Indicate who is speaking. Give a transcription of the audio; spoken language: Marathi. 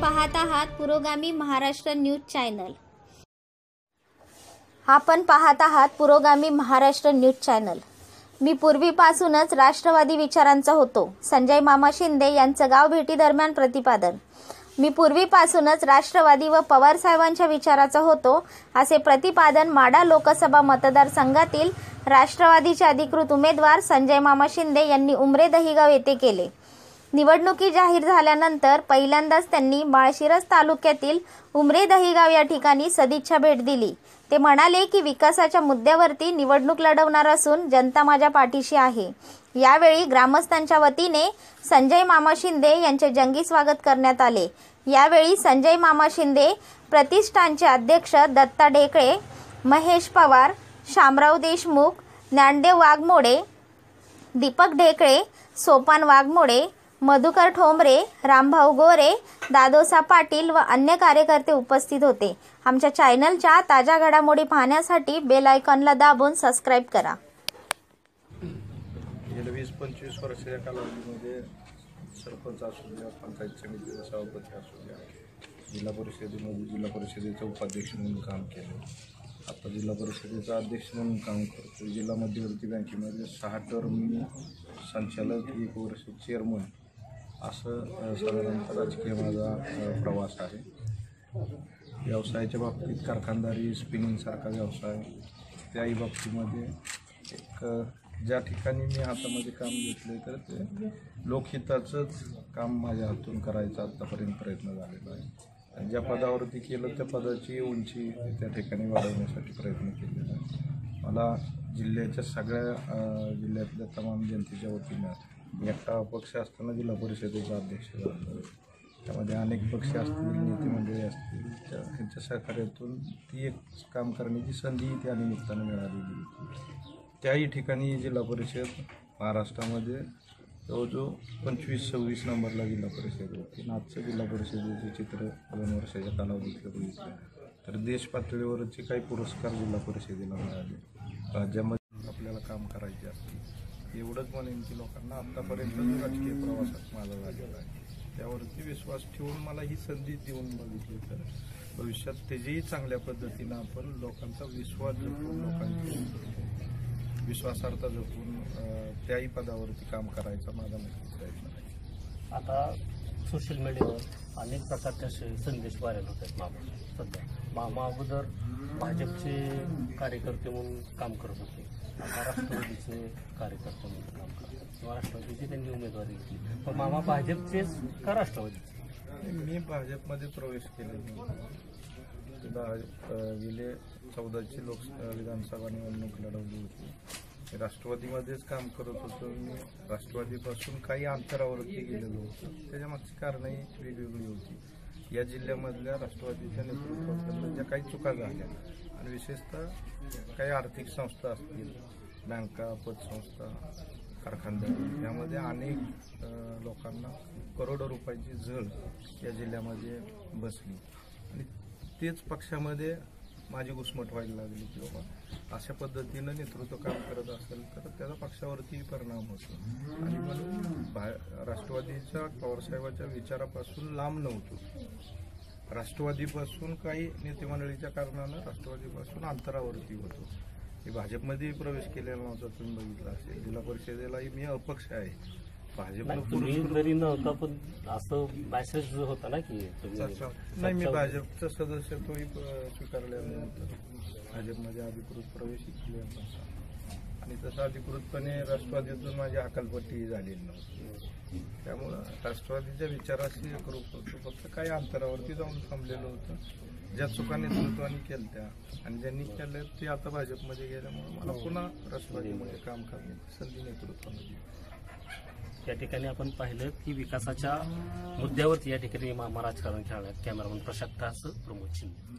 Speaker 1: पाहत आहात पुरोगामी महाराष्ट्र न्यूज चॅनल. आपण पाहत आहात पुरोगामी महाराष्ट्र न्यूज चॅनल. मी पूर्वीपासूनच राष्ट्रवादी विचारांचा होतो. संजय मामा शिंदे यांचं गाव भेटीदरम्यान प्रतिपादन. मी पूर्वीपासूनच राष्ट्रवादी व पवार साहेबांच्या विचाराचा होतो असे प्रतिपादन माडा लोकसभा मतदारसंघातील राष्ट्रवादीचे अधिकृत उमेदवार संजय मामा शिंदे यांनी उमरे दहिगाव येथे केले. निवडणुकी जाहीर झाल्यानंतर पहिल्यांदाच त्यांनी माळशिरस तालुक्यातील उमरे दहिगाव या ठिकाणी सदिच्छा भेट दिली. ते म्हणाले की विकासाच्या मुद्द्यावरती निवडणूक लढवणार असून जनता माझ्या पाठीशी आहे. यावेळी ग्रामस्थांच्या वतीने संजय मामा शिंदे यांचे जंगी स्वागत करण्यात आले. यावेळी संजय मामा शिंदे प्रतिष्ठानचे अध्यक्ष दत्ता ढेकळे महेश पवार शामराव देशमुख ज्ञानदेव वाघमोडे दीपक ढेकळे सोपान वाघमोडे मधुकर ठोंबरे रामभाऊ गोरे दादोसा पाटील व अन्य कार्यकर्ते उपस्थित होते. आमच्या चॅनलच्या ताज्या घडामोडी पाहण्यासाठी बेल आयकॉनला दाबून सबस्क्राईब करा.
Speaker 2: गेल्या वीस पंचवीस वर्षाच्या कालावधीमध्ये सरपंच असू द्या पंचायत समितीचा सभापती असू द्या जिल्हा परिषदेमध्ये जिल्हा परिषदेचं उपाध्यक्ष म्हणून काम केलं. आता जिल्हा परिषदेचा अध्यक्ष म्हणून काम करतो जिल्हा मध्यवर्ती बँकेमध्ये सहा टर्म संचालक एक वर्ष चेअरमन असं अ, साधारणतः राजकीय माझा प्रवास आहे. व्यवसायाच्या बाबतीत कारखानदारी स्पिनिंगसारखा व्यवसाय त्याही बाबतीमध्ये एक ज्या ठिकाणी मी हातामध्ये काम घेतले तर ते लोकहिताचंच काम माझ्या हातून करायचा आत्तापर्यंत प्रयत्न झालेला आहे. आणि ज्या पदावरती केलं त्या पदाची उंची त्या ठिकाणी वाढवण्यासाठी प्रयत्न केलेला आहे. मला जिल्ह्याच्या सगळ्या जिल्ह्यातल्या तमाम जनतेच्या वतीनं एकटा पक्ष असताना जिल्हा परिषदेचा अध्यक्ष झालो. त्यामध्ये अनेक पक्ष असतील नेते मंडळी असतील त्या त्यांच्या सहकार्यातून ती एक काम करण्याची संधी त्या निमित्तानं मिळालेली होती. त्याही ठिकाणी जिल्हा परिषद महाराष्ट्रामध्ये जवळजवळ पंचवीस सव्वीस नंबरला जिल्हा परिषद होती. आजचं जिल्हा परिषदेचे चित्र दोन वर्षाच्या कालावधीतलं बघितलं. तर देश पातळीवरचे काही पुरस्कार जिल्हा परिषदेला मिळाले. राज्यामध्ये आपल्याला काम करायचे असते एवढंच म्हणेन की लोकांना आत्तापर्यंत राजकीय प्रवासात माझा झालेला आहे त्यावरती विश्वास ठेवून मला ही संधी देऊन बघितली तर भविष्यात त्याचीही चांगल्या पद्धतीनं आपण लोकांचा विश्वास जपून लोकांची विश्वासार्हता जपून त्याही पदावरती काम करायचा माझा नक्की प्रयत्न आहे.
Speaker 3: आता सोशल मीडियावर अनेक प्रकारचे असे संदेश व्हायरल होत आहेत मामा सध्या मामा अगोदर भाजपचे कार्यकर्ते म्हणून काम करत होते. आता राष्ट्रवादीचे कार्यकर्ते म्हणून काम करतात. किंवा राष्ट्रवादीची त्यांनी उमेदवारी घेतली. पण मामा भाजपचेच का राष्ट्रवादीचे?
Speaker 2: मी भाजपमध्ये प्रवेश केले दहा गेले चौदाची लोक विधानसभा निवडणूक लढवली होती. राष्ट्रवादीमध्येच काम करत होतो. मी राष्ट्रवादीपासून काही अंतरावरती गेलेलो होतो. त्याच्यामागची कारणंही वेगवेगळी होती. या जिल्ह्यामधल्या राष्ट्रवादीच्या नेतृत्वाकडनं ज्या काही चुका झाल्या आणि विशेषतः काही आर्थिक संस्था असतील बँका पतसंस्था कारखानदार यामध्ये अनेक लोकांना करोडो रुपयाची झळ या जिल्ह्यामध्ये बसली. आणि तेच पक्षामध्ये माझी घुसमट व्हायला लागली की बाबा अशा पद्धतीनं नेतृत्व काम करत असेल तर त्याचा पक्षावरती परिणाम होतो. आणि म्हणून राष्ट्रवादीच्या पवारसाहेबाच्या विचारापासून लांब नव्हतो. राष्ट्रवादीपासून काही नेते मंडळीच्या कारणानं राष्ट्रवादीपासून अंतरावरती होतो. मी भाजपमध्ये प्रवेश केलेला नव्हता तुम्ही बघितला असेल. जिल्हा परिषदेलाही मी अपक्ष आहे.
Speaker 3: नव्हता पण असं मेसेज होता ना की
Speaker 2: नाही मी भाजपचं सदस्यत्वही स्वीकारलेलं नव्हतं. भाजपमध्ये अधिकृत प्रवेश केलेला नव्हता. आणि तसं अधिकृतपणे राष्ट्रवादीतून माझी हकालपट्टी झालेली नव्हती. त्यामुळं राष्ट्रवादीच्या विचाराशी एकरूप होतो. फक्त काही अंतरावरती जाऊन थांबलेलं होतं. ज्या चुका नेतृत्वाने केल्या त्या आणि ज्यांनी केल्या ते आता भाजपमध्ये गेल्यामुळे मला पुन्हा राष्ट्रवादीमध्ये काम करण्याची संधी नेतृत्वाने दिली
Speaker 3: या ठिकाणी आपण पाहिलं की विकासाच्या मुद्द्यावरती या ठिकाणी मामा राजकारण खेळण्यात कॅमेरामन प्रशांत असं प्रमोद शिंदे.